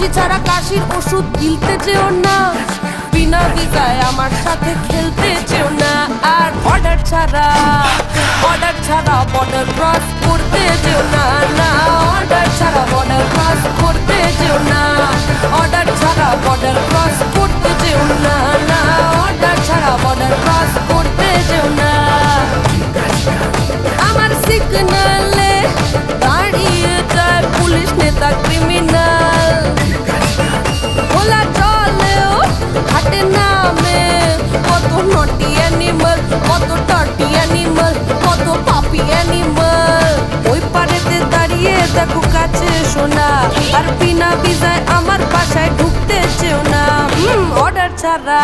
ফাঁসি ছাড়া কাশির ওষুধ গিলতে যেও না। বিনা ভিসায় আমার সাথে খেলতে যেও না। আর অর্ডার ছাড়া অর্ডার ছাড়া বর্ডার ক্রস করতে যেও না। না অর্ডার ছাড়া বর্ডার ক্রস করতে যেও না। অর্ডার ছাড়া বর্ডার ক্রস করতে যেও না। না অর্ডার ছাড়া বর্ডার ক্রস করতে যেও না। আমার সিগনালে দাঁড়িয়ে যায় পুলিশ নেতা ক্রিমিনাল কত টাটি অ্যানিমাল কত পাপি অ্যানিমাল ওই পারেতে দাঁড়িয়ে দেখো কাছে শোনা আর বিনা ভিসায় আমার বাসায় ঢুকতে চেও না। অর্ডার ছাড়া।